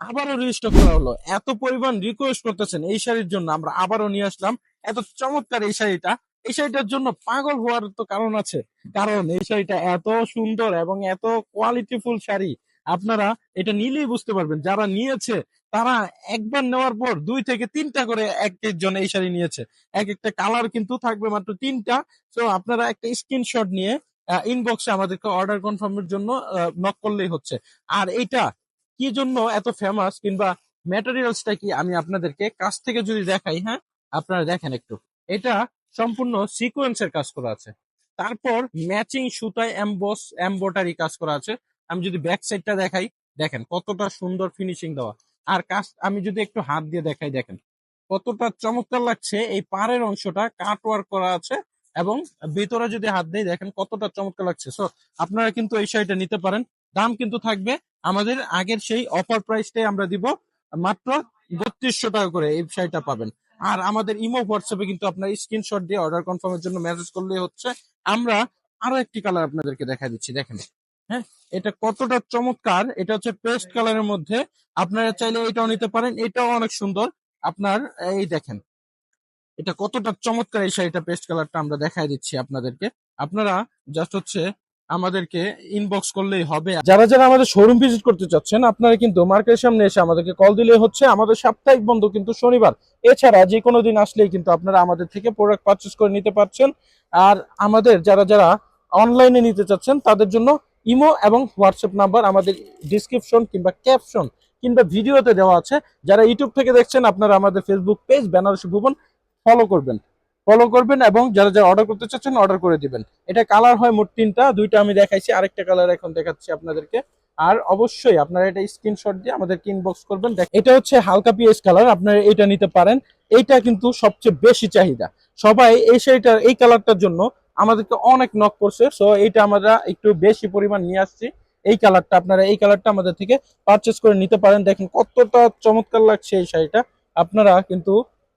আবারও রেজিস্টার করা হলো। এত পরিমাণ রিকোয়েস্ট করতেছেন এই শাড়ির জন্য। আমরা আবারও নিয়ে আসলাম। এত চমৎকার এই শাড়িটা। এই শাড়িটার জন্য পাগল হওয়ার তো কারণ আছে। কারণ এই শাড়িটা এত সুন্দর এবং এত কোয়ালিটিফুল শাড়ি। আপনারা এটা নিলেই বুঝতে পারবেন। যারা নিয়েছে, তারা একবার নেওয়ার পর দুই থেকে তিনটা করে এক একজন এই শাড়ি নিয়েছে। এক একটা কালার কিন্তু থাকবে মাত্র তিনটা। তো আপনারা একটা স্ক্রিনশট নিয়ে ইনবক্সে আমাদেরকে অর্ডার কনফার্মের জন্য নক করলেই হচ্ছে। আর এটা কি জন্য এত ফেমাস কিংবা ম্যাটেরিয়ালসটা কি আমি আপনাদেরকে কাছ থেকে যদি দেখাই হ্যাঁ? আপনারা দেখেন একটু। এটা সম্পূর্ণ সিকোয়েন্সের কাজ করা আছে। তারপর ম্যাচিং সুতায় এমবস এমবোটারি কাজ করা আছে। আমি যদি ব্যাক সাইডটা দেখাই, দেখেন কতটা সুন্দর ফিনিশিং দেওয়া। আর কাজ, আমি যদি একটু হাত দিয়ে দেখাই, দেখেন। কতটা চমৎকার লাগছে এই পাড়ের অংশটা, কাট ওয়ার্ক করা আছে এবং ভিতরে যদি হাত দেই, দেখেন কতটা চমৎকার লাগছে। সো আপনারা কিন্তু এই শাড়িটা নিতে পারেন। দাম কিন্তু থাকবে। আমাদের আগের সেই অফার প্রাইসটাই আমরা দিব মাত্র বত্রিশশো টাকা করে এই শাড়িটা পাবেন। আর আমাদের ইমো হোয়াটসঅ্যাপে কিন্তু আপনার স্ক্রিনশট দিয়ে অর্ডার কনফার্মের জন্য মেসেজ করলে হচ্ছে। আমরা আরও একটি কালার আপনাদেরকে দেখা দিচ্ছি, দেখেন। হ্যাঁ এটা কতটা চমৎকার। এটা হচ্ছে পেস্ট কালারের মধ্যে। আপনারা চাইলে এটাও নিতে পারেন, এটাও অনেক সুন্দর। আপনার এই দেখেন, এটা কতটা চমৎকার এই শাড়িটা পেস্ট কালারটা আমরা দেখাই দিচ্ছি আপনাদেরকে। আপনারা জাস্ট হচ্ছে আমাদেরকে ইনবক্স করলেই হবে। যারা যারা আমাদের শোরুম ভিজিট করতে চাচ্ছেন, আপনারা কিন্তু মার্কেটের সামনে এসে আমাদেরকে কল দিলে হচ্ছে। আমাদের সাপ্তাহিক বন্ধ কিন্তু শনিবার। এছাড়া যে কোনো দিন আসলেই কিন্তু আপনারা আমাদের থেকে প্রোডাক্ট পারচেস করে নিতে পারছেন। আর আমাদের যারা যারা অনলাইনে নিতে চাচ্ছেন, তাদের জন্য ইমো এবং হোয়াটসঅ্যাপ নাম্বার আমাদের ডিসক্রিপশন কিংবা ক্যাপশন কিংবা ভিডিওতে দেওয়া আছে। যারা ইউটিউব থেকে দেখছেন, আপনারা আমাদের Facebook page Benarasi Bhuban follow করবেন। ফলো করবেন এবং যারা যারা অর্ডার করতে চাচ্ছেন অর্ডার করে দিবেন। এটা কালার হয় মোট তিনটা, দুইটা আমি দেখাইছি, আরেকটা কালার এখন দেখাচ্ছি আপনাদেরকে। আর অবশ্যই আপনারা এটা স্ক্রিনশট দিয়ে আমাদেরকে ইনবক্স করবেন। এটা হচ্ছে হালকা পিএস কালার আপনারা এটা নিতে পারেন। এইটা কিন্তু সবচেয়ে বেশি চাহিদা। সবাই এই শাড়িটার এই কালারটার জন্য আমাদেরকে অনেক নক করছে। সো এইটা আমরা একটু বেশি পরিমাণ নিয়ে আসছি। এই কালারটা আপনারা, এই কালারটা আমাদের থেকে পারচেস করে নিতে পারেন। দেখেন কতটা চমৎকার লাগছে এই শাড়িটা। আপনারা কিন্তু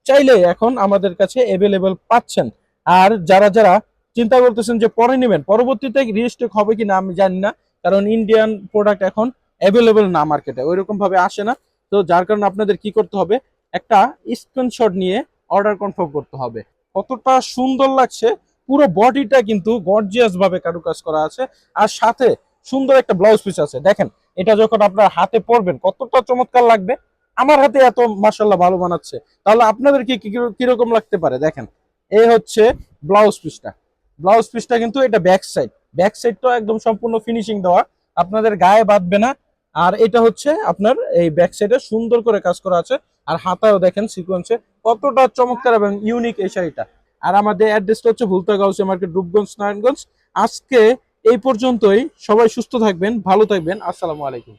চাইলে এখন আমাদের কাছে অ্যাভেলেবল পাচ্ছেন। আর যারা যারা চিন্তা করতেছেন যে পরে নেবেন, পরবর্তীতে রিস্টেক হবে কি না আমি জানি না, কারণ ইন্ডিয়ান প্রোডাক্ট এখন অ্যাভেলেবল না মার্কেটে ওইরকম ভাবে আসে না। তো যার কারণে আপনাদের কি করতে হবে, একটা স্ক্রিনশট নিয়ে অর্ডার কনফার্ম করতে হবে। কতটা সুন্দর লাগছে, পুরো বডিটা কিন্তু গর্জিয়াস ভাবে কারুকাজ করা আছে, আর সাথে সুন্দর একটা ব্লাউজ পিস আছে। দেখেন, এটা যখন আপনার হাতে পরবেন, কতটা চমৎকার লাগবে। আমার হাতে এত মার্শাল্লাহ ভালো বানাচ্ছে, তাহলে আপনাদের কি কি- কীরকম লাগতে পারে? দেখেন এই হচ্ছে ব্লাউজ পিসটা ব্লাউজ পিসটা কিন্তু এটা ব্যাক সাইড ব্যাক সাইডটা একদম সম্পূর্ণ ফিনিশিং দেওয়া, আপনাদের গায়ে বাঁধবে না। আর এটা হচ্ছে আপনার এই ব্যাক সাইডে সুন্দর করে কাজ করা আছে। আর হাতাও দেখেন সিকোয়েন্সে কতটা চমৎকার এবং ইউনিক এই শাড়িটা। আর আমাদের অ্যাড্রেসটা হচ্ছে ভুলতা গাউসে মার্কেট, রূপগঞ্জ, নারায়ণগঞ্জ। আজকে এই পর্যন্তই। সবাই সুস্থ থাকবেন, ভালো থাকবেন। আসসালামু আলাইকুম।